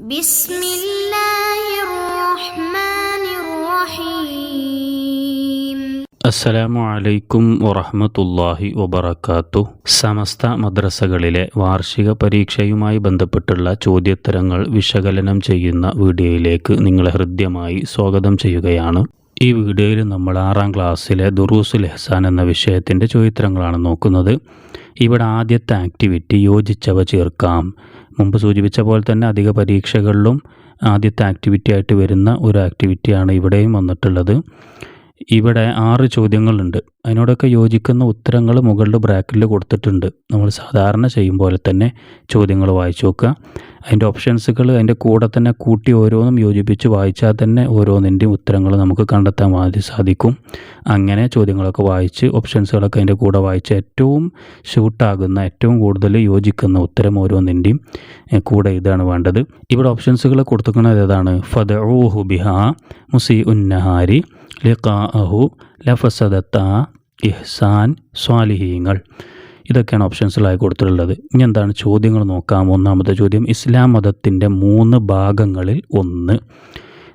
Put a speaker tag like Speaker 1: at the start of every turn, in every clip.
Speaker 1: بسم الله الرحمن الرحيم
Speaker 2: അസ്സലാമു അലൈക്കും വറഹ്മത്തുള്ളാഹി വബറകാത്തു സമസ്ത മദ്രസകളിലെ വാർഷിക പരീക്ഷയുമായി ബന്ധപ്പെട്ടുള്ള ചോദ്യോത്തരങ്ങൾ വിശകലനം ചെയ്യുന്ന വീഡിയോയിലേക്ക് നിങ്ങളെ ഹൃദ്യമായി സ്വാഗതം ചെയ്യുകയാണ് ഈ വീഡിയോയിൽ നമ്മൾ ആറാം ക്ലാസ്സിലെ ദുറൂസുൽ എഹ്സാൻ എന്ന വിഷയത്തിൻ്റെ ചോദ്യോത്തരങ്ങളാണ് നോക്കുന്നത് ഇവിടെ ആദ്യത്തെ ആക്ടിവിറ്റി യോജിച്ചവ ചേർക്കാം മുമ്പ് സൂചിപ്പിച്ച പോലെ തന്നെ അധിക പരീക്ഷകളിലും ആദ്യത്തെ ആക്ടിവിറ്റി ആയിട്ട് വരുന്ന ഒരു ആക്ടിവിറ്റിയാണ് ഇവിടെയും വന്നിട്ടുള്ളത്. ഇവിടെ ആറ് ചോദ്യങ്ങളുണ്ട്. അതിനോടൊക്കെ യോജിക്കുന്ന ഉത്തരങ്ങൾ മുകളിൽ ബ്രാക്കറ്റിൽ കൊടുത്തിട്ടുണ്ട്. നമ്മൾ സാധാരണ ചെയ്യും പോലെ തന്നെ ചോദ്യങ്ങൾ വായിച്ചു നോക്കുക. അതിന്റെ ഓപ്ഷൻസുകൾ അതിന്റെ കൂടെ തന്നെ കൂട്ടി ഓരോന്നും യോജിപ്പിച്ച് വായിച്ചാൽ തന്നെ ഓരോന്നിന്റെയും ഉത്തരങ്ങൾ നമുക്ക് കണ്ടെത്താൻ വേണ്ടി സാധിക്കും. അങ്ങനെ ചോദ്യങ്ങളൊക്കെ വായിച്ച് ഓപ്ഷൻസുകളൊക്കെ അതിന്റെ കൂടെ വായിച്ച് ഏറ്റവും ഷൂട്ടാകുന്ന ഏറ്റവും കൂടുതൽ യോജിക്കുന്ന ഉത്തരം ഓരോന്നിന്റെയും കൂടെ ഇതാണ് വേണ്ടത്. ഇവിടെ ഓപ്ഷൻസുകൾ കൊടുത്തിരിക്കുന്നത് ഏതാണ്? ഫദഊഹു ബിഹ മുസി ഉന്നഹാരി ലിഖാഅഹു ലഫസദത്ത ഇഹ്സാൻ സ്വാലിഹീങ്ങൾ. ഇതൊക്കെയാണ് ഓപ്ഷൻസിലായി കൊടുത്തിട്ടുള്ളത്. ഇനി എന്താണ് ചോദ്യങ്ങൾ നോക്കാം ഒന്നാമത്തെ ചോദ്യം ഇസ്ലാം മതത്തിന്റെ മൂന്ന് ഭാഗങ്ങളിൽ ഒന്ന്.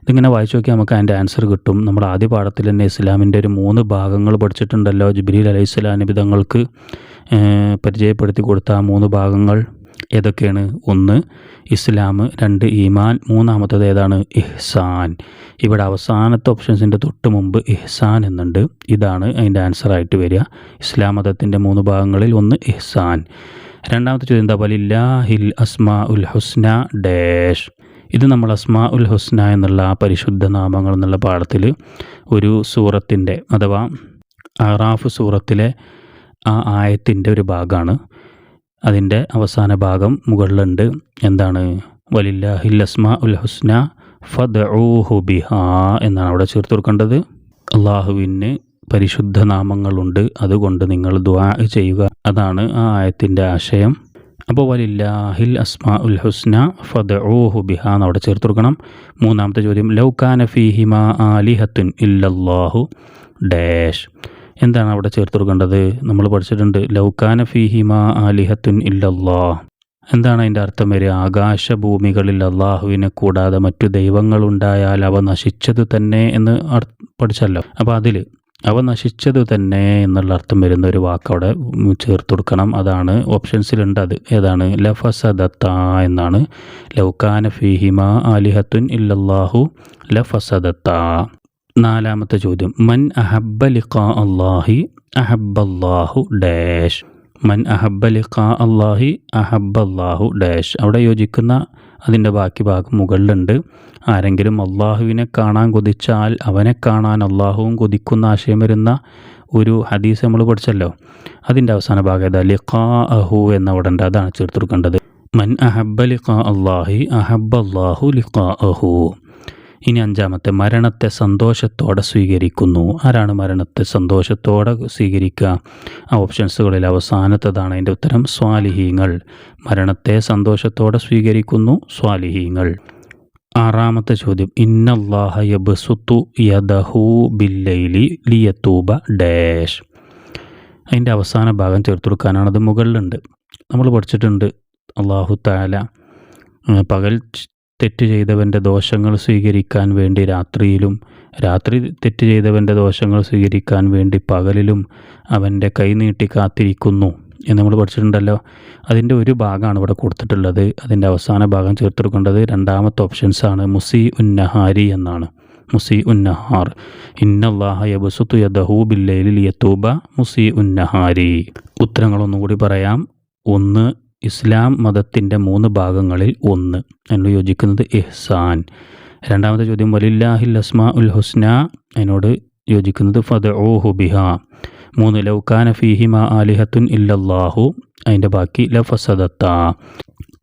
Speaker 2: ഇതിങ്ങനെ വായിച്ചു നോക്കിയാൽ നമുക്ക് അതിന്റെ ആൻസർ കിട്ടും. നമ്മൾ ആദ്യ പാഠത്തിൽ തന്നെ ഇസ്ലാമിന്റെ ഒരു മൂന്ന് ഭാഗങ്ങൾ പഠിച്ചിട്ടുണ്ടല്ലോ. ജിബ്രീൽ അലൈഹി സ്വലാം പരിചയപ്പെടുത്തി കൊടുത്ത ആ മൂന്ന് ഭാഗങ്ങൾ. ഏതൊക്കെയാണ്? ഒന്ന് ഇസ്ലാം രണ്ട് ഈമാൻ മൂന്നാമത്തത് ഏതാണ്? ഇഹ്സാൻ. ഇവിടെ അവസാനത്തെ ഓപ്ഷൻസിന്റെ തൊട്ട് മുമ്പ് ഇഹ്സാൻ എന്നുണ്ട്. ഇതാണ് അതിന്റെ ആൻസറായിട്ട് വരിക. ഇസ്ലാം മതത്തിന്റെ മൂന്ന് ഭാഗങ്ങളിൽ ഒന്ന് ഇഹ്സാൻ. രണ്ടാമത്തെ ചോദ്യം എന്താ? വലില്ലാഹിൽ അസ്മാ ഉൽ ഹുസ്ന ഡാഷ്. ഇത് നമ്മൾ അസ്മാ ഉൽ ഹുസ്ന എന്നുള്ള പരിശുദ്ധ നാമങ്ങൾ എന്നുള്ള പാഠത്തിൽ ഒരു സൂറത്തിന്റെ അഥവാ അറാഫ് സൂറത്തിലെ ആ ആയത്തിന്റെ ഒരു ഭാഗമാണ്. അതിന്റെ അവസാന ഭാഗം മുകളിലുണ്ട്. എന്താണ്? വലില്ലാഹിൽ അസ്മാ ഉൽ ഹുസ്ന ഫദ്ഊഹു എന്നാണ് അവിടെ ചേർത്ത് കൊടുക്കേണ്ടത്. അള്ളാഹുവിന് പരിശുദ്ധ നാമങ്ങളുണ്ട്. അതുകൊണ്ട് നിങ്ങൾ ദ്വാ ചെയ്യുക. അതാണ് ആ ആയത്തിന്റെ ആശയം. അപ്പോൾ വലില്ലാഹിൽ അസ്മാ ഉൽ ഹുസ്ന ഫദ് ബിഹ എന്ന് അവിടെ ചേർത്ത് കൊടുക്കണം. മൂന്നാമത്തെ ചോദ്യം ലൗകാന ഫീഹിമ ആലിഹത്തുൻ ഇല്ലല്ലാഹു? ഡാഷ്. എന്താണ് അവിടെ ചേർത്ത് കൊടുക്കേണ്ടത് നമ്മൾ പഠിച്ചിട്ടുണ്ട് ലൗകാന ഫിഹിമ ആലിഹത്തുൻ ഇല്ലല്ലാ എന്താണ് അതിന്റെ അർത്ഥം വരിക? ആകാശഭൂമികളിൽ അള്ളാഹുവിനെ കൂടാതെ മറ്റു ദൈവങ്ങളുണ്ടായാൽ അവ നശിച്ചത് തന്നെ എന്ന് പഠിച്ചല്ലോ. അപ്പോൾ അതിൽ അവ നശിച്ചത് തന്നെ എന്നുള്ള അർത്ഥം വരുന്ന ഒരു വാക്ക് അവിടെ ചേർത്ത് കൊടുക്കണം അതാണ് ഓപ്ഷൻസിലുണ്ട് അത്. ഏതാണ്? ലഫസദത്ത എന്നാണ്. ലൗകാന ഫിഹിമ ആലിഹത്തുൻ ഇല്ലല്ലാഹു ലഫസദത്ത. നാലാമത്തെ ചോദ്യം. മൻ അഹബ്ബ ലിഖാ അള്ളാഹി അഹബ്ബല്ലാഹു ഡാഷ്. മൻ അഹബ്ബ ലിഖാ അള്ളാഹി അഹബ്ബല്ലാഹു ഡാഷ്. അവിടെ യോജിക്കുന്ന അതിന്റെ ബാക്കി ഭാഗം മുകളിലുണ്ട്. ആരെങ്കിലും അള്ളാഹുവിനെ കാണാൻ കൊതിച്ചാൽ അവനെ കാണാൻ അള്ളാഹുവും കൊതിക്കുന്ന ആശയം വരുന്ന ഒരു ഹദീസ് നമ്മൾ പഠിച്ചല്ലോ. അതിന്റെ അവസാന ഭാഗം ഏതാ? ലിഖാ അഹു എന്ന ഉണ്ട് അതാണ് ചേർത്ത് കൊടുക്കേണ്ടത്. മൻ അഹബ്ബ ലിഖാ അള്ളാഹി അഹബ്ബല്ലാഹു ലിഖാ അഹു. ഇനി അഞ്ചാമത്തെ മരണത്തെ സന്തോഷത്തോടെ സ്വീകരിക്കുന്നു. ആരാണ് മരണത്തെ സന്തോഷത്തോടെ സ്വീകരിക്കുക? ആ ഓപ്ഷൻസുകളിൽ അവസാനത്തതാണ് അതിന്റെ ഉത്തരം സ്വാലിഹീങ്ങൾ. മരണത്തെ സന്തോഷത്തോടെ സ്വീകരിക്കുന്നു സ്വാലിഹീങ്ങൾ. ആറാമത്തെ ചോദ്യം ഇന്നല്ലാഹ യബ്സുത്തു യദഹു ബില്ലൈലി ലിയത്തൂബ ഡാഷ്. അതിന്റെ അവസാന ഭാഗം ചേർത്ത് കൊടുക്കാനാണ് അത് മുകളിലുണ്ട്. നമ്മൾ പഠിച്ചിട്ടുണ്ട് അള്ളാഹു താല പകൽ തെറ്റ് ചെയ്തവന്റെ ദോഷങ്ങൾ സ്വീകരിക്കാൻ വേണ്ടി രാത്രിയിലും രാത്രി തെറ്റ് ചെയ്തവന്റെ ദോഷങ്ങൾ സ്വീകരിക്കാൻ വേണ്ടി പകലിലും അവന്റെ കൈ നീട്ടി കാത്തിരിക്കുന്നു എന്ന് നമ്മൾ പഠിച്ചിട്ടുണ്ടല്ലോ. അതിന്റെ ഒരു ഭാഗമാണ് ഇവിടെ കൊടുത്തിട്ടുള്ളത്. അതിന്റെ അവസാന ഭാഗം ചേർത്തെടുക്കേണ്ടത് രണ്ടാമത്തെ ഓപ്ഷൻസാണ് മുസി ഉന്നഹാരി എന്നാണ്. മുസി ഉന്നഹാർ ഇന്നല്ലാഹ യബസുത്തു യദഹു ബില്ലൈലിൽ യത്തൂബ മുസി ഉന്നഹാരി ഉത്തരങ്ങളൊന്നും കൂടി പറയാം. ഒന്ന് ഇസ്ലാം മതത്തിന്റെ മൂന്ന് ഭാഗങ്ങളിൽ ഒന്ന് അതിനോട് യോജിക്കുന്നത് ഇഹ്സാൻ രണ്ടാമത്തെ ചോദ്യം വലില്ലാഹിൽ അസ്മാ ഉൽ ഹുസ്ന അതിനോട് യോജിക്കുന്നത് ഫദ ഓ ഹുബിഹ മൂന്ന് ലൗക്കാന ഫീഹിമ ആലിഹത്തുൻ ഇല്ലല്ലാഹു അതിന്റെ ബാക്കി ലഫസദത്ത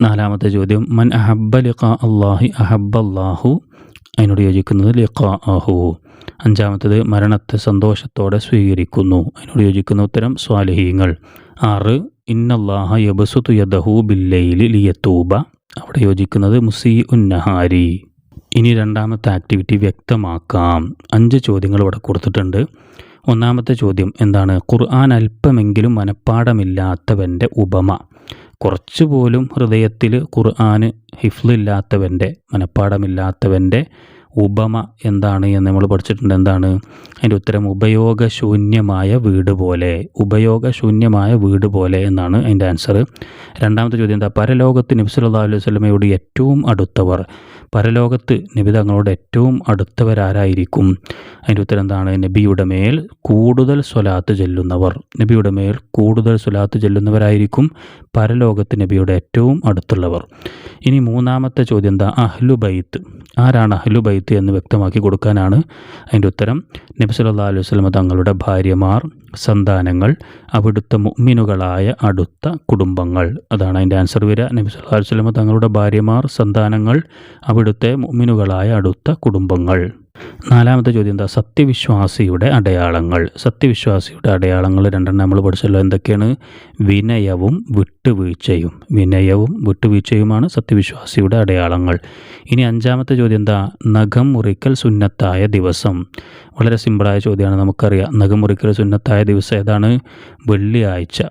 Speaker 2: നാലാമത്തെ ചോദ്യം മൻ അഹബ്ബ ലിഖാ അള്ളാഹി അഹബ്ബല്ലാഹു അതിനോട് യോജിക്കുന്നത് ലിഖാ അഹു അഞ്ചാമത്തേത് മരണത്തെ സന്തോഷത്തോടെ സ്വീകരിക്കുന്നു അതിനോട് യോജിക്കുന്ന ഉത്തരം സ്വാലിഹീങ്ങൾ ആറ് ഇന്നല്ലാഹ യബസുതു യദഹു ബില്ലൈലി ലിയത്തൂബ അവിടെ യോജിക്കുന്നത് മുസി ഉന്നഹാരി ഇനി രണ്ടാമത്തെ ആക്ടിവിറ്റി വ്യക്തമാക്കാം. അഞ്ച് ചോദ്യങ്ങൾ ഇവിടെ കൊടുത്തിട്ടുണ്ട്. ഒന്നാമത്തെ ചോദ്യം എന്താണ്? ഖുർആൻ അല്പമെങ്കിലും മനഃപ്പാടമില്ലാത്തവന്റെ ഉപമ. കുറച്ച് പോലും ഹൃദയത്തിൽ ഖുർആന് ഹിഫ്ലില്ലാത്തവന്റെ മനഃപ്പാടമില്ലാത്തവന്റെ ഉപമ എന്താണ് എന്ന് നമ്മൾ പഠിച്ചിട്ടുണ്ട്. എന്താണ്? അതിന്റെ ഉത്തരം ഉപയോഗശൂന്യമായ വീട് പോലെ ഉപയോഗശൂന്യമായ വീട് പോലെ എന്നാണ് അതിന്റെ ആൻസർ രണ്ടാമത്തെ ചോദ്യം എന്താ? പരലോകത്ത് നബ്സുല്ലാ അലൈഹി വസല്ലമയോട് ഏറ്റവും അടുത്തവർ പരലോകത്ത് നബി തങ്ങളോട് ഏറ്റവും അടുത്തവരാരായിരിക്കും. അതിന്റെ ഉത്തരം എന്താണ്? നബിയുടെ മേൽ കൂടുതൽ സ്വലാത്ത് ചെല്ലുന്നവർ. നബിയുടെ മേൽ കൂടുതൽ സ്വലാത്ത് ചെല്ലുന്നവരായിരിക്കും പരലോകത്ത് നബിയുടെ ഏറ്റവും അടുത്തുള്ളവർ. ഇനി മൂന്നാമത്തെ ചോദ്യം എന്താ? അഹ്ലു ബൈത്ത്. ആരാണ് അഹ്ലു ബൈത്ത് എന്ന് വ്യക്തമാക്കി കൊടുക്കാനാണ് അതിന്റെ ഉത്തരം. നബി സല്ലാ അലൈഹി വസല്ലമ തങ്ങളുടെ ഭാര്യമാർ സന്താനങ്ങൾ അവിടുത്തെ മുമ്മിനുകളായ അടുത്ത കുടുംബങ്ങൾ. അതാണ് അതിന്റെ ആൻസർ വരിക. നബി സല്ലാ തങ്ങളുടെ ഭാര്യമാർ സന്താനങ്ങൾ അവിടുത്തെ മുഅ്മിനുകളായ അടുത്ത കുടുംബങ്ങൾ. നാലാമത്തെ ചോദ്യം എന്താ? സത്യവിശ്വാസിയുടെ അടയാളങ്ങൾ. സത്യവിശ്വാസിയുടെ അടയാളങ്ങൾ രണ്ടെണ്ണം നമ്മൾ പഠിച്ചല്ലോ. എന്തൊക്കെയാണ്? വിനയവും വിട്ടുവീഴ്ചയും. വിനയവും വിട്ടുവീഴ്ചയുമാണ് സത്യവിശ്വാസിയുടെ അടയാളങ്ങൾ. ഇനി അഞ്ചാമത്തെ ചോദ്യം എന്താ? നഖം മുറിക്കൽ സുന്നത്തായ ദിവസം. വളരെ സിമ്പിളായ ചോദ്യമാണ് നമുക്കറിയാം. നഖം മുറിക്കൽ സുന്നത്തായ ദിവസം ഏതാണ്? വെള്ളിയാഴ്ച.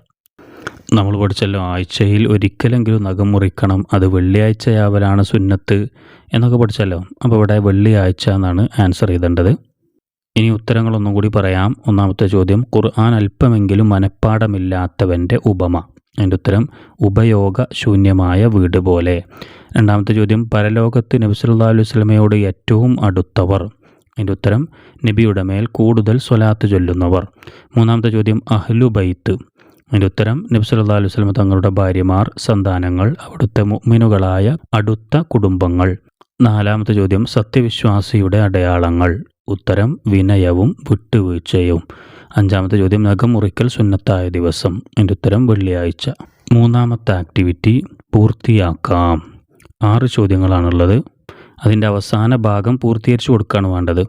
Speaker 2: നമ്മൾ പഠിച്ചല്ലോ ആഴ്ചയിൽ ഒരിക്കലെങ്കിലും നഖം മുറിക്കണം. അത് വെള്ളിയാഴ്ചയാവലാണ് സുന്നത്ത്. എന്നൊക്കെ പഠിച്ചല്ലോ. അപ്പോൾ ഇവിടെ വെള്ളിയാഴ്ച എന്നാണ് ആൻസർ ചെയ്തേണ്ടത്. ഇനി ഉത്തരങ്ങളൊന്നും കൂടി പറയാം. ഒന്നാമത്തെ ചോദ്യം ഖുർആൻ അല്പമെങ്കിലും മനഃപ്പാടമില്ലാത്തവന്റെ ഉപമ. അതിന്റെ ഉത്തരം ഉപയോഗ ശൂന്യമായ വീട് പോലെ. രണ്ടാമത്തെ ചോദ്യം പരലോകത്ത് നബി സല്ലാ അലൈഹി വസല്ലമയോട് ഏറ്റവും അടുത്തവർ. അതിന്റെ ഉത്തരം നബിയുടെ മേൽ കൂടുതൽ സ്വലാത്ത് ചൊല്ലുന്നവർ. മൂന്നാമത്തെ ചോദ്യം അഹ്ലു ബൈത്ത്. അതിന്റെ ഉത്തരം നബി സല്ലാ അലൈഹി വസല്ലമ തങ്ങളുടെ ഭാര്യമാർ സന്താനങ്ങൾ അവിടുത്തെ മുഅ്മിനുകളായ അടുത്ത കുടുംബങ്ങൾ. നാലാമത്തെ ചോദ്യം സത്യവിശ്വാസിയുടെ അടയാളങ്ങൾ. ഉത്തരം വിനയവും വിട്ടുവീഴ്ചയും. അഞ്ചാമത്തെ ചോദ്യം നഖം മുറിക്കൽ സുന്നത്തായ ദിവസം. എന്റെ ഉത്തരം വെള്ളിയാഴ്ച. മൂന്നാമത്തെ ആക്ടിവിറ്റി പൂർത്തിയാക്കാം. ആറ് ചോദ്യങ്ങളാണുള്ളത്. അതിന്റെ അവസാന ഭാഗം പൂർത്തീകരിച്ചു കൊടുക്കുകയാണ് വേണ്ടത്.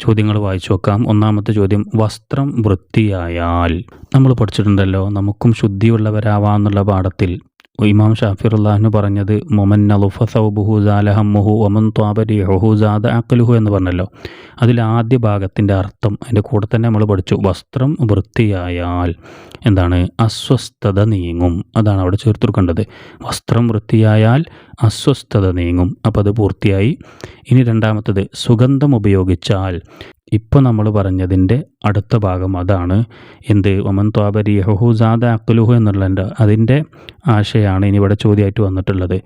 Speaker 2: ചോദ്യങ്ങൾ വായിച്ചു നോക്കാം. ഒന്നാമത്തെ ചോദ്യം വസ്ത്രം വൃത്തിയായാൽ. നമ്മൾ പഠിച്ചിട്ടുണ്ടല്ലോ നമുക്കും ശുദ്ധിയുള്ളവരാവാന്നുള്ള പാഠത്തിൽ ഇമാം ഷാഫിറുല്ലാഹിന് പറഞ്ഞത് മൊമൻ നലുഫ സൗബുഹു ജാലഹമ്മുഹു ഒമൻ ത്വാബരിഹു ജാദ അക്കലുഹു എന്ന് പറഞ്ഞല്ലോ. അതിൽ ആദ്യ ഭാഗത്തിന്റെ അർത്ഥം അതിന്റെ കൂടെ തന്നെ നമ്മൾ പഠിച്ചു വസ്ത്രം വൃത്തിയായാൽ എന്താണ്? അസ്വസ്ഥത നീങ്ങും. അതാണ് അവിടെ ചേർത്തെടുക്കേണ്ടത്. വസ്ത്രം വൃത്തിയായാൽ അസ്വസ്ഥത നീങ്ങും. അപ്പോൾ അത് പൂർത്തിയായി. ഇനി രണ്ടാമത്തത് സുഗന്ധം ഉപയോഗിച്ചാൽ. ഇപ്പോൾ നമ്മൾ പറഞ്ഞതിന്റെ അടുത്ത ഭാഗം അതാണ്. എന്ത്? ഒമൻ ത്വാബരി ഹുസാദ അക്ലുഹു എന്നുള്ളതിന്റെ അതിന്റെ ആശയമാണ് ഇനി ഇവിടെ ചോദ്യമായിട്ട് വന്നിട്ടുള്ളത്.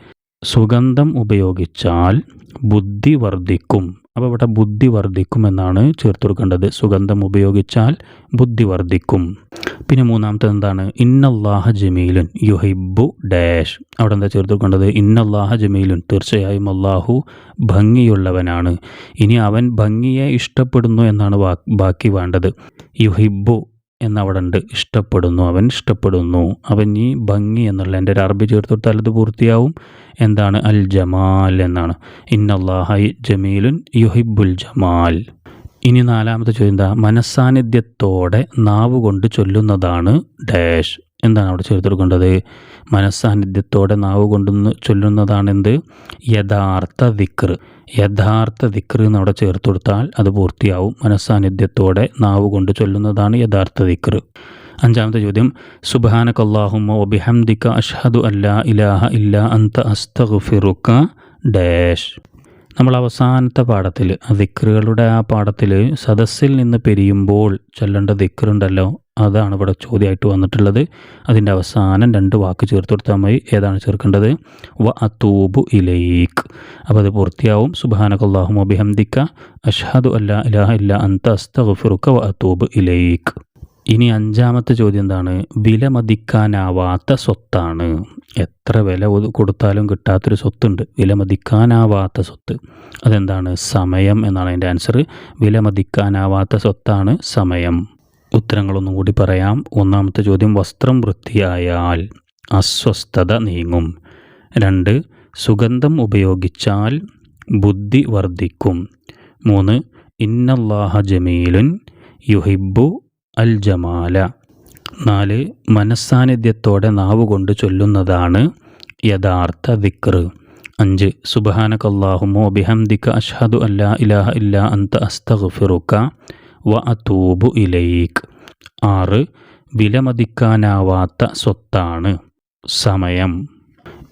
Speaker 2: സുഗന്ധം ഉപയോഗിച്ചാൽ ബുദ്ധി വർദ്ധിക്കും. അപ്പോൾ ഇവിടെ ബുദ്ധി വർദ്ധിക്കും എന്നാണ് ചേർത്ത് കൊടുക്കേണ്ടത് സുഗന്ധം ഉപയോഗിച്ചാൽ ബുദ്ധി വർദ്ധിക്കും. പിന്നെ മൂന്നാമത്തത് എന്താണ്? ഇന്നല്ലാഹ ജമീലുൻ യുഹിബു ഡാഷ്. അവിടെ എന്താ ചേർത്ത് കൊടുക്കേണ്ടത് ഇന്നല്ലാഹ ജമീലുൻ. തീർച്ചയായും അള്ളാഹു ഭംഗിയുള്ളവനാണ്. ഇനി അവൻ ഭംഗിയെ ഇഷ്ടപ്പെടുന്നു എന്നാണ് ബാക്കി വേണ്ടത്. യുഹിബു എന്നവിടെ ഉണ്ട് ഇഷ്ടപ്പെടുന്നു. അവൻ ഇഷ്ടപ്പെടുന്നു. അവൻ ഈ ഭംഗി എന്നുള്ള എന്റെ ഒരു അറബി ചേർത്ത് കൊടുത്താൽ അത് പൂർത്തിയാവും. എന്താണ്? അൽ ജമാൽ എന്നാണ്. ഇന്നല്ലാഹൈ ജമീലുൻ യുഹിബുൽ ജമാൽ. ഇനി നാലാമത്തെ ചോദ്യം എന്താ? മനസ്സാന്നിധ്യത്തോടെ നാവ് കൊണ്ട് ചൊല്ലുന്നതാണ് ഡാഷ്. എന്താണ് അവിടെ ചേർത്ത് മനസ്സാന്നിധ്യത്തോടെ നാവ് കൊണ്ടുവന്ന് ചൊല്ലുന്നതാണെന്ത്? യഥാർത്ഥ ദിക്ർ. യഥാർത്ഥ ദിക്ർ എന്ന് അവിടെ ചേർത്ത് കൊടുത്താൽ അത് പൂർത്തിയാവും. മനസ്സാന്നിധ്യത്തോടെ നാവ് കൊണ്ട് ചൊല്ലുന്നതാണ് യഥാർത്ഥ ദിക്ർ. അഞ്ചാമത്തെ ചോദ്യം. സുബാനക്കല്ലാഹുമ്മ ഒബിഹംദിക്ക അഷ്ഹദു അല്ലാ ഇലാഹ ഇല്ല അന്ത അസ്തഫിറുക്ക ഡാഷ്. നമ്മൾ അവസാനത്തെ പാഠത്തിൽ ദിക്റുകളുടെ ആ പാഠത്തിൽ സദസ്സിൽ നിന്ന് പിരിയുമ്പോൾ ചൊല്ലേണ്ട ദിക്റുണ്ടല്ലോ അതാണ് ഇവിടെ ചോദ്യമായിട്ട് വന്നിട്ടുള്ളത്. അതിന്റെ അവസാനം രണ്ട് വാക്ക് ചേർത്ത് കൊടുത്താൽ മതി. ഏതാണ് ചേർക്കേണ്ടത്? വ അത്തൂബു ഇലൈക്ക് അപ്പോൾ അത് പൂർത്തിയാവും. സുബാനക്കല്ലാഹു മൊബിഹംദിക്ക അഷ്ഹദു അല്ലാ ഇലാഹ ഇല്ല അന്ത അസ്തഫുറുക്ക വ അതൂബ് ഇലൈക്ക് ഇനി അഞ്ചാമത്തെ ചോദ്യം എന്താണ്? വില മതിക്കാനാവാത്ത സ്വത്താണ്. എത്ര വില കൊടുത്താലും കിട്ടാത്തൊരു സ്വത്തുണ്ട്. വില മതിക്കാനാവാത്ത സ്വത്ത്. അതെന്താണ്? സമയം എന്നാണ് അതിന്റെ ആൻസർ വില മതിക്കാനാവാത്ത സ്വത്താണ് സമയം. ഉത്തരങ്ങളൊന്നും കൂടി പറയാം. ഒന്നാമത്തെ ചോദ്യം വസ്ത്രം വൃത്തിയായാൽ അസ്വസ്ഥത നീങ്ങും. രണ്ട് സുഗന്ധം ഉപയോഗിച്ചാൽ ബുദ്ധി വർദ്ധിക്കും. മൂന്ന് ഇന്നല്ലാഹ ജമീലുൻ യുഹിബു അൽ ജമാല നാല് മനസ്സാന്നിധ്യത്തോടെ നാവ് കൊണ്ട് ചൊല്ലുന്നതാണ് യഥാർത്ഥ ദിക്ർ. അഞ്ച് സുബഹാനക്കല്ലാഹുമോ ബിഹംദിക്ക അഷ്ഹദു അല്ലാ ഇലാഹ ഇല്ലാ അന്ത അസ്തഗ്ഫിറുക്ക വ അതൂബു ഇലൈക്ക് ആറ് വിലമതിക്കാനാവാത്ത സ്വത്താണ് സമയം.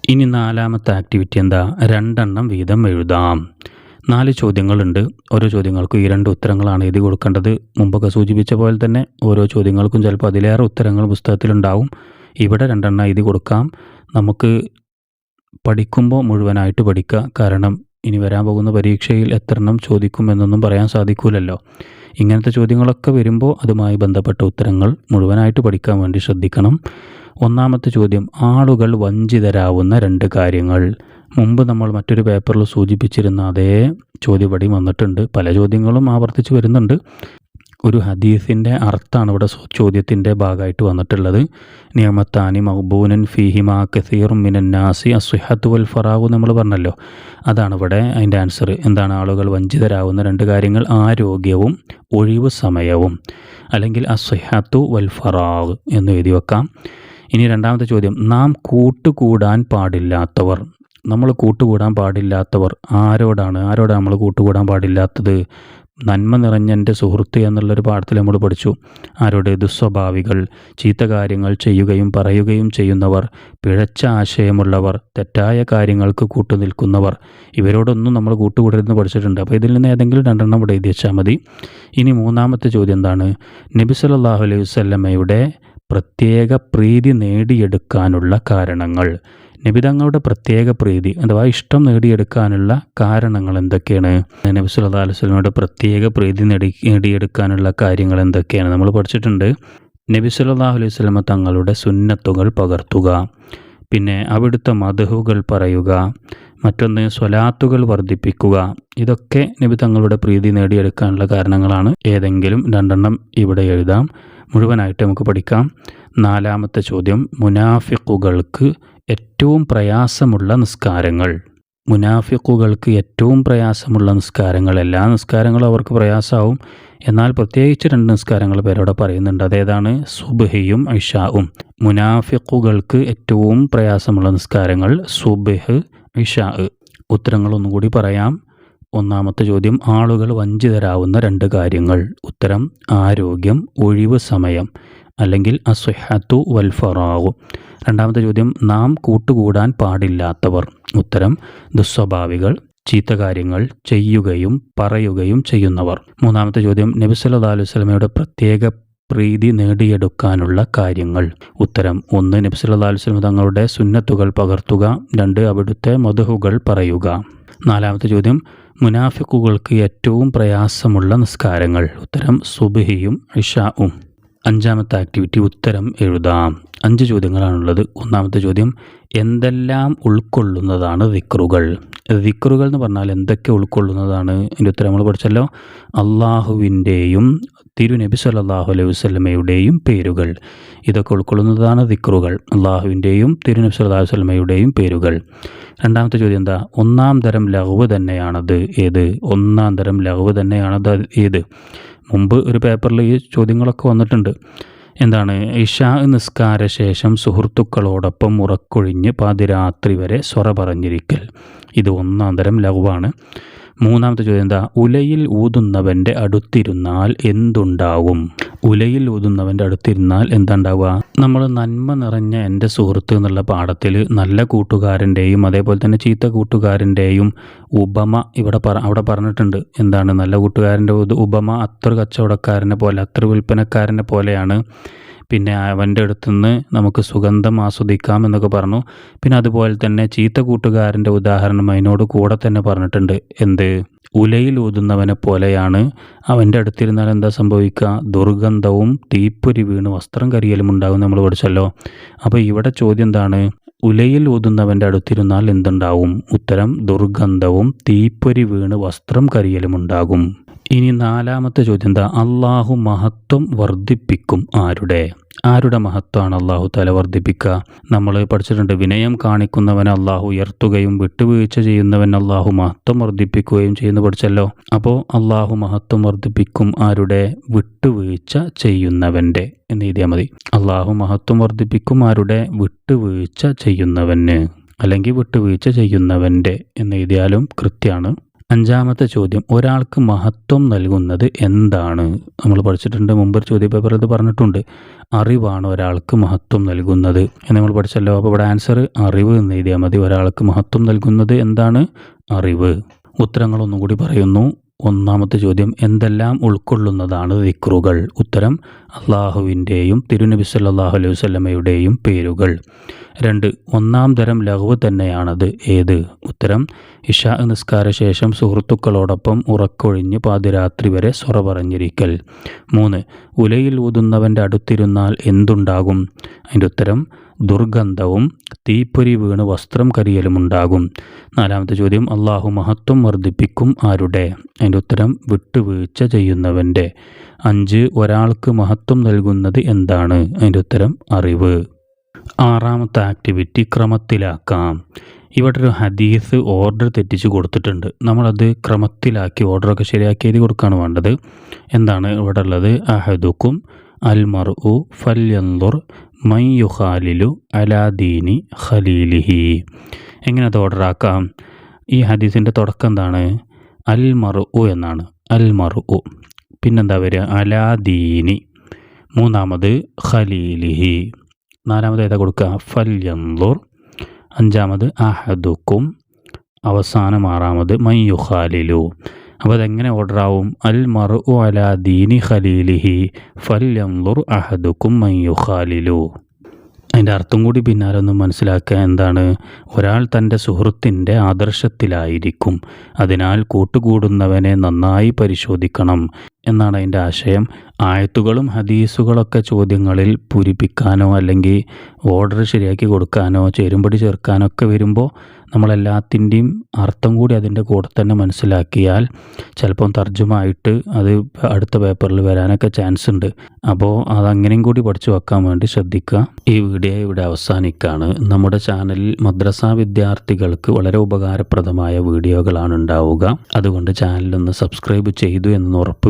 Speaker 2: ഇനി നാലാമത്തെ ആക്ടിവിറ്റി എന്താ? രണ്ടെണ്ണം വീതം എഴുതാം. നാല് ചോദ്യങ്ങളുണ്ട്. ഓരോ ചോദ്യങ്ങൾക്കും ഈ രണ്ട് ഉത്തരങ്ങളാണ് എഴുതി കൊടുക്കേണ്ടത്. മുമ്പൊക്കെ സൂചിപ്പിച്ച പോലെ തന്നെ ഓരോ ചോദ്യങ്ങൾക്കും ചിലപ്പോൾ അതിലേറെ ഉത്തരങ്ങൾ പുസ്തകത്തിലുണ്ടാവും. ഇവിടെ രണ്ടെണ്ണം എഴുതി കൊടുക്കാം. നമുക്ക് പഠിക്കുമ്പോൾ മുഴുവനായിട്ട് പഠിക്കുക. കാരണം ഇനി വരാൻ പോകുന്ന പരീക്ഷയിൽ എത്ര എണ്ണം ചോദിക്കുമെന്നൊന്നും പറയാൻ സാധിക്കില്ലല്ലോ ഇങ്ങനത്തെ ചോദ്യങ്ങളൊക്കെ വരുമ്പോൾ അതുമായി ബന്ധപ്പെട്ട ഉത്തരങ്ങൾ മുഴുവനായിട്ട് പഠിക്കാൻ വേണ്ടി ശ്രദ്ധിക്കണം. ഒന്നാമത്തെ ചോദ്യം ആളുകൾ വഞ്ചിതരാവുന്ന രണ്ട് കാര്യങ്ങൾ. മുമ്പ് നമ്മൾ മറ്റൊരു പേപ്പറിൽ സൂചിപ്പിച്ചിരുന്ന അതേ ചോദ്യപടി വന്നിട്ടുണ്ട്. പല ചോദ്യങ്ങളും ആവർത്തിച്ച് വരുന്നുണ്ട്. ഒരു ഹദീസിന്റെ അർത്ഥമാണ് ഇവിടെ ചോദ്യത്തിന്റെ ഭാഗമായിട്ട് വന്നിട്ടുള്ളത്. നിയമത്താനി മഹബൂനൻ ഫിഹിമ കസീറും മിനന്നാസി അസുഹത്ത് വൽ ഫറാവു നമ്മൾ പറഞ്ഞല്ലോ. അതാണ് ഇവിടെ അതിന്റെ ആൻസർ എന്താണ് ആളുകൾ വഞ്ചിതരാകുന്ന രണ്ട് കാര്യങ്ങൾ? ആരോഗ്യവും ഒഴിവ് സമയവും. അല്ലെങ്കിൽ അസുഹത്തു വൽ ഫറാവ് എന്ന് എഴുതി വെക്കാം. ഇനി രണ്ടാമത്തെ ചോദ്യം. നാം കൂട്ടുകൂടാൻ പാടില്ലാത്തവർ. നമ്മൾ കൂട്ടുകൂടാൻ പാടില്ലാത്തവർ ആരോടാണ്? ആരോടാണ് നമ്മൾ കൂട്ടുകൂടാൻ പാടില്ലാത്തത്? നന്മ നിറഞ്ഞ എന്റെ സുഹൃത്ത് എന്നുള്ളൊരു പാഠത്തിൽ നമ്മൾ പഠിച്ചു. ആരോടെ ദുസ്വഭാവികൾ ചീത്ത കാര്യങ്ങൾ ചെയ്യുകയും പറയുകയും ചെയ്യുന്നവർ പിഴച്ച ആശയമുള്ളവർ തെറ്റായ കാര്യങ്ങൾക്ക് കൂട്ടുനിൽക്കുന്നവർ ഇവരോടൊന്നും നമ്മൾ കൂട്ടുകൂടരുതെന്ന് പഠിച്ചിട്ടുണ്ട്. അപ്പോൾ ഇതിൽ നിന്ന് ഏതെങ്കിലും രണ്ടെണ്ണം ഇവിടെ എഴുതി വെച്ചാൽ മതി. ഇനി മൂന്നാമത്തെ ചോദ്യം എന്താണ്? നബി സല്ലല്ലാഹു അലൈഹി വസല്ലമയുടെ പ്രത്യേക പ്രീതി നേടിയെടുക്കാനുള്ള കാരണങ്ങൾ. നബിതങ്ങളുടെ പ്രത്യേക പ്രീതി അഥവാ ഇഷ്ടം നേടിയെടുക്കാനുള്ള കാരണങ്ങൾ എന്തൊക്കെയാണ്? നബി സുല്ലാ അലൈഹി വസല്ലമയുടെ പ്രത്യേക പ്രീതി നേടി നേടിയെടുക്കാനുള്ള കാര്യങ്ങൾ എന്തൊക്കെയാണ്? നമ്മൾ പഠിച്ചിട്ടുണ്ട്. നബി സുല്ലാ അലൈഹി വസല്ലമ തങ്ങളുടെ സുന്നത്തുകൾ പകർത്തുക. പിന്നെ അവിടുത്തെ മധുഹുകൾ പറയുക. മറ്റൊന്ന് സ്വലാത്തുകൾ വർദ്ധിപ്പിക്കുക. ഇതൊക്കെ നബി തങ്ങളുടെ പ്രീതി നേടിയെടുക്കാനുള്ള കാരണങ്ങളാണ്. ഏതെങ്കിലും രണ്ടെണ്ണം ഇവിടെ എഴുതാം. മുഴുവനായിട്ട് നമുക്ക് പഠിക്കാം. നാലാമത്തെ ചോദ്യം. മുനാഫിക്കുകൾക്ക് ഏറ്റവും പ്രയാസമുള്ള നിസ്കാരങ്ങൾ. മുനാഫിക്കുകൾക്ക് ഏറ്റവും പ്രയാസമുള്ള നിസ്കാരങ്ങൾ. എല്ലാ നിസ്കാരങ്ങളും അവർക്ക് പ്രയാസമാവും. എന്നാൽ പ്രത്യേകിച്ച് രണ്ട് നിസ്കാരങ്ങൾ പേരവിടെ പറയുന്നുണ്ട്. അതേതാണ് സുബഹയും ഇഷാവും മുനാഫിക്കുകൾക്ക് ഏറ്റവും പ്രയാസമുള്ള നിസ്കാരങ്ങൾ സുബഹ് ഇഷാ ഉത്തരങ്ങൾ ഒന്നുകൂടി പറയാം. ഒന്നാമത്തെ ചോദ്യം ആളുകൾ വഞ്ചിതരാവുന്ന രണ്ട് കാര്യങ്ങൾ. ഉത്തരം ആരോഗ്യം ഒഴിവ് സമയം. അല്ലെങ്കിൽ അസുഹത്തു വൽഫറാവു. രണ്ടാമത്തെ ചോദ്യം നാം കൂട്ടുകൂടാൻ പാടില്ലാത്തവർ. ഉത്തരം ദുസ്വഭാവികൾ ചീത്ത കാര്യങ്ങൾ ചെയ്യുകയും പറയുകയും ചെയ്യുന്നവർ. മൂന്നാമത്തെ ചോദ്യം നബി സല്ലല്ലാഹു അലൈഹി വസല്ലമയുടെ പ്രത്യേക പ്രീതി നേടിയെടുക്കാനുള്ള കാര്യങ്ങൾ. ഉത്തരം ഒന്ന് നബി സല്ലല്ലാഹു അലൈഹി വസല്ലം തങ്ങളുടെ സുന്നത്തുകൾ പകർത്തുക. രണ്ട് അവിടുത്തെ മധുഹുകൾ പറയുക. നാലാമത്തെ ചോദ്യം മുനാഫിക്കുകൾക്ക് ഏറ്റവും പ്രയാസമുള്ള നിസ്കാരങ്ങൾ. ഉത്തരം സുബിഹിയും ഇഷാവും അഞ്ചാമത്തെ ആക്ടിവിറ്റി ഉത്തരം എഴുതാം. അഞ്ച് ചോദ്യങ്ങളാണുള്ളത്. ഒന്നാമത്തെ ചോദ്യം എന്തെല്ലാം ഉൾക്കൊള്ളുന്നതാണ് ദിക്റുകൾ? ദിക്റുകൾ എന്ന് പറഞ്ഞാൽ എന്തൊക്കെ ഉൾക്കൊള്ളുന്നതാണ്? എന്റെ ഉത്തരം നമ്മൾ പഠിച്ചല്ലോ. അള്ളാഹുവിന്റെയും തിരുനബി സല്ലാഹു അലൈഹി വസ്ലമയുടെയും പേരുകൾ. ഇതൊക്കെ ഉൾക്കൊള്ളുന്നതാണ് ദിക്റുകൾ. അള്ളാഹുവിന്റെയും തിരുനബി സല്ലല്ലാഹു വസ്ലമയുടെയും പേരുകൾ. രണ്ടാമത്തെ ചോദ്യം എന്താ? ഒന്നാം തരം ലഘുവ് തന്നെയാണത് ഏത്? ഒന്നാം തരം ലഘുവ് തന്നെയാണത് ഏത്? മുമ്പ് ഒരു പേപ്പറിൽ ഈ ചോദ്യങ്ങളൊക്കെ വന്നിട്ടുണ്ട്. എന്താണ്? ഇഷാ നിസ്കാര ശേഷം സുഹൃത്തുക്കളോടൊപ്പം ഉറക്കൊഴിഞ്ഞ് പാതിരാത്രി വരെ സ്വറ പറഞ്ഞിരിക്കൽ. ഇത് ഒന്നാം തരം ലഘുവാണ്. മൂന്നാമത്തെ ചോദ്യം എന്താ? ഉലയിൽ ഊതുന്നവന്റെ അടുത്തിരുന്നാൽ എന്തുണ്ടാവും? ഉലയിൽ ഊതുന്നവന്റെ അടുത്തിരുന്നാൽ എന്താണ്ടാവുക? നമ്മൾ നന്മ നിറഞ്ഞ എന്റെ സുഹൃത്ത് എന്നുള്ള പാഠത്തിൽ നല്ല കൂട്ടുകാരന്റെയും അതേപോലെ തന്നെ ചീത്ത കൂട്ടുകാരന്റെയും ഉപമ ഇവിടെ പറ അവിടെ പറഞ്ഞിട്ടുണ്ട്. എന്താണ്? നല്ല കൂട്ടുകാരന്റെ ഉപമ അത്ര കച്ചവടക്കാരനെ പോലെ അത്ര വിൽപ്പനക്കാരനെ പോലെയാണ്. പിന്നെ അവന്റെ അടുത്തുനിന്ന് നമുക്ക് സുഗന്ധം ആസ്വദിക്കാം എന്നൊക്കെ പറഞ്ഞു. പിന്നെ അതുപോലെ തന്നെ ചീത്ത കൂട്ടുകാരന്റെ ഉദാഹരണം അതിനോട് കൂടെ തന്നെ പറഞ്ഞിട്ടുണ്ട്. എന്ത്? ഉലയിൽ ഊതുന്നവനെ പോലെയാണ് അവന്റെ അടുത്തിരുന്നാൽ എന്താ സംഭവിക്കുക? ദുർഗന്ധവും തീപ്പൊരി വീണ് വസ്ത്രം കരിയലും ഉണ്ടാകും നമ്മൾ പഠിച്ചല്ലോ. അപ്പോൾ ഇവിടെ ചോദ്യം എന്താണ്? ഉലയിൽ ഊതുന്നവന്റെ അടുത്തിരുന്നാൽ എന്തുണ്ടാവും? ഉത്തരം ദുർഗന്ധവും തീപ്പൊരി വീണ് വസ്ത്രം കരിയലും ഉണ്ടാകും. ഇനി നാലാമത്തെ ചോദ്യം എന്താ? അള്ളാഹു മഹത്വം വർദ്ധിപ്പിക്കും ആരുടെ? ആരുടെ മഹത്വമാണ് അള്ളാഹു തല വർദ്ധിപ്പിക്കുക? നമ്മൾ പഠിച്ചിട്ടുണ്ട് വിനയം കാണിക്കുന്നവൻ അള്ളാഹു ഉയർത്തുകയും വിട്ടുവീഴ്ച ചെയ്യുന്നവൻ അള്ളാഹു മഹത്വം വർദ്ധിപ്പിക്കുകയും ചെയ്യുന്നു പഠിച്ചല്ലോ. അപ്പോൾ അള്ളാഹു മഹത്വം വർദ്ധിപ്പിക്കും ആരുടെ? വിട്ടുവീഴ്ച ചെയ്യുന്നവന്റെ. എന്ന് എഴുതിയാൽ മതി. അള്ളാഹു മഹത്വം വർദ്ധിപ്പിക്കും ആരുടെ? വിട്ടുവീഴ്ച ചെയ്യുന്നവന്. അല്ലെങ്കിൽ വിട്ടുവീഴ്ച ചെയ്യുന്നവന്റെ എന്ന് എഴുതിയാലും കൃത്യമാണ് അഞ്ചാമത്തെ ചോദ്യം ഒരാൾക്ക് മഹത്വം നൽകുന്നത് എന്താണ്? നമ്മൾ പഠിച്ചിട്ടുണ്ട് മുമ്പ് ചോദ്യ പേപ്പർ ഇത് പറഞ്ഞിട്ടുണ്ട്. അറിവാണ് ഒരാൾക്ക് മഹത്വം നൽകുന്നത്. എന്ന് നമ്മൾ പഠിച്ചല്ലോ അപ്പോൾ ഇവിടെ ആൻസർ അറിവ് എന്ന് എഴുതിയാൽ മതി. ഒരാൾക്ക് മഹത്വം നൽകുന്നത് എന്താണ്? അറിവ്. ഉത്തരങ്ങളൊന്നും കൂടി പറയുന്നു. ഒന്നാമത്തെ ചോദ്യം എന്തെല്ലാം ഉൾക്കൊള്ളുന്നതാണ് വിക്രുകൾ ഉത്തരം അള്ളാഹുവിന്റെയും തിരുനബി സല്ലാഹു അലൈഹി വസല്ലമയുടെയും പേരുകൾ. രണ്ട് ഒന്നാം തരം ലഘുവ് തന്നെയാണത്. ഏത്? ഉത്തരം ഇഷാ നിസ്കാര ശേഷം സുഹൃത്തുക്കളോടൊപ്പം ഉറക്കൊഴിഞ്ഞ് പാതിരാത്രി വരെ സൊറ പറഞ്ഞിരിക്കൽ. മൂന്ന് ഉലയിൽ ഊതുന്നവന്റെ അടുത്തിരുന്നാൽ എന്തുണ്ടാകും? അതിന്റെ ഉത്തരം ദുർഗന്ധവും തീപ്പൊരി വീണ് വസ്ത്രം കരിയലും ഉണ്ടാകും. നാലാമത്തെ ചോദ്യം അള്ളാഹു മഹത്വം വർദ്ധിപ്പിക്കും ആരുടെ? അതിന്റെ ഉത്തരം വിട്ടുവീഴ്ച ചെയ്യുന്നവന്റെ. അഞ്ച് ഒരാൾക്ക് മഹത്വം നൽകുന്നത് എന്താണ്? അതിന്റെ ഉത്തരം അറിവ്. ആറാമത്തെ ആക്ടിവിറ്റി ക്രമത്തിലാക്കാം. ഇവിടെ ഒരു ഹദീസ് ഓർഡർ തെറ്റിച്ച് കൊടുത്തിട്ടുണ്ട്. നമ്മളത് ക്രമത്തിലാക്കി ഓർഡറൊക്കെ ശരിയാക്കി എഴുതി കൊടുക്കുകയാണ് വേണ്ടത്. എന്താണ് ഇവിടെ ഉള്ളത്? അഹദുക്കും അൽമർ ഉ ഫല്യന്തുർ മൈ യുഖാലിലു അലാദീനി ഖലീലിഹി. എങ്ങനെ അത് ഓർഡറാക്കാം ഈ ഹദീസിന്റെ തുടക്കം എന്താണ്? അൽ മർഉ എന്നാണ്. അൽ മർഉ. പിന്നെന്താ വരിക? അലാദീനി മൂന്നാമത് ഖലീലിഹി. നാലാമത് ഏതാ കൊടുക്കുക ഫല്യന്തുർ അഞ്ചാമത് അഹദുക്കും. അവസാനം ആറാമത് മയ്യുഖാലിലു അപ്പോൾ അതെങ്ങനെ ഓർഡർ ആവും? അൽ മറു അല ദീനി ഖലീലിഹി ഫല്യംലുർ അഹദുക്കും മയ്യുഖാലിലു അതിന്റെ അർത്ഥം കൂടി പിന്നാലെ ഒന്ന് മനസ്സിലാക്കുക എന്താണ്? ഒരാൾ തന്റെ സുഹൃത്തിന്റെ ആദർശത്തിലായിരിക്കും. അതിനാൽ കൂട്ടുകൂടുന്നവനെ നന്നായി പരിശോധിക്കണം എന്നാണ് അതിന്റെ ആശയം. ആയത്തുകളും ഹദീസുകളൊക്കെ ചോദ്യങ്ങളിൽ പൂരിപ്പിക്കാനോ അല്ലെങ്കിൽ ഓർഡർ ശരിയാക്കി കൊടുക്കാനോ ചേരുമ്പടി ചേർക്കാനോ ഒക്കെ വരുമ്പോൾ നമ്മളെല്ലാത്തിന്റെയും അർത്ഥം കൂടി അതിന്റെ കൂടെ തന്നെ മനസ്സിലാക്കിയാൽ ചിലപ്പം തർജമായിട്ട് അത് അടുത്ത പേപ്പറിൽ വരാനൊക്കെ ചാൻസ് ഉണ്ട്. അപ്പോൾ അതങ്ങനെയും കൂടി പഠിച്ചു വെക്കാൻ വേണ്ടി ശ്രദ്ധിക്കുക. ഈ വീഡിയോ ഇവിടെ അവസാനിക്കുകയാണ്. നമ്മുടെ ചാനലിൽ മദ്രസ വിദ്യാർത്ഥികൾക്ക് വളരെ ഉപകാരപ്രദമായ വീഡിയോകളാണ് ഉണ്ടാവുക. അതുകൊണ്ട് ചാനലൊന്ന് സബ്സ്ക്രൈബ് ചെയ്തു എന്ന് ഉറപ്പ്